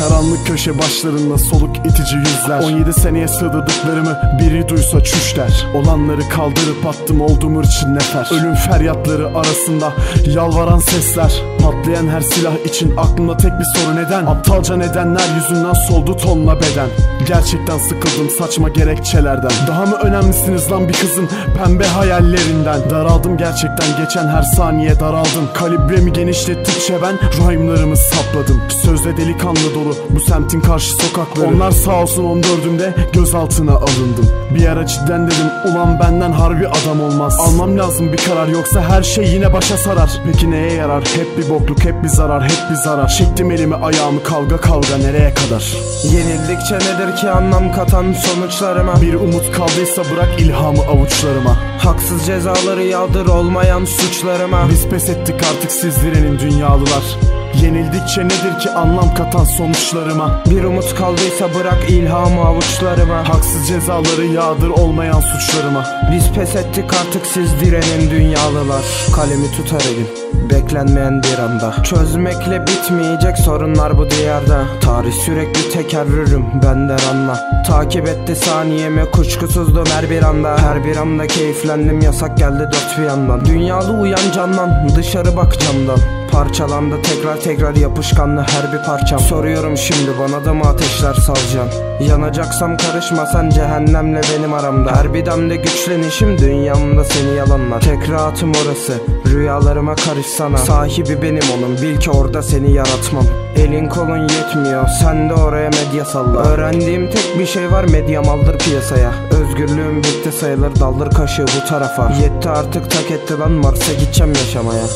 Karanlık köşe başlarında soluk itici yüzler. 17 seneye sığdırdıklarımı biri duysa çüş der. Olanları kaldırıp attım oldum için nefer. Ölüm feryatları arasında yalvaran sesler. Patlayan her silah için aklımda tek bir soru neden? Aptalca nedenler yüzünden soldu tonla beden. Gerçekten sıkıldım saçma gerekçelerden. Daha mı önemlisiniz lan bir kızın pembe hayallerinden? Daraldım gerçekten geçen her saniye daraldım. Kalibremi genişlettikçe ben rhyme'larımı sapladım. Sözde delikanlı dolu bu semtin karşı sokakları. Onlar sağ olsun 14'ümde gözaltına alındım. Bir ara cidden dedim ulan benden harbi adam olmaz. Almam lazım bir karar yoksa her şey yine başa sarar. Peki neye yarar? Hep bir bokluk hep bir zarar hep bir zarar. Çektim elimi ayağımı kavga kavga nereye kadar? Yenildikçe nedir ki anlam katan sonuçlarıma? Bir umut kaldıysa bırak ilhamı avuçlarıma. Haksız cezaları yağdır olmayan suçlarıma? Biz pes ettik artık siz direnin dünyalılar Yenildikçe nedir ki anlam katan sonuçlarıma? Bir umut kaldıysa bırak ilhamı avuçlarıma. Haksız cezaları yağdır olmayan suçlarıma. Biz pes ettik artık siz direnin dünyalılar. Kalemi tutar elin beklenmeyen bir anda. Çözmekle bitmeyecek sorunlar bu diyarda. Tarih sürekli tekerrürüm benden anla. Takip etti saniyemi kuşkusuzdum her bir anda. Her bir anda keyiflendim yasak geldi dört bir yandan. Dünyalı uyan canlan dışarı bak camdan Parçalandı. Tekrar tekrar yapışkanlı her bir parçam. Soruyorum şimdi bana da mı ateşler salacaksın Yanacaksam karışma sen cehennemle benim aramda. Her bir demde güçlenişim dünyamda seni yalanlar. Tek rahatım orası rüyalarıma karışsana. Sahibi benim onun bil ki orada seni yaratmam. Elin kolun yetmiyor sen de oraya medya salla. Öğrendiğim tek bir şey var medyam aldır piyasaya. Özgürlüğüm bitti sayılır daldır kaşığı bu tarafa. Yetti artık tak etti lan Mars'a gideceğim yaşamaya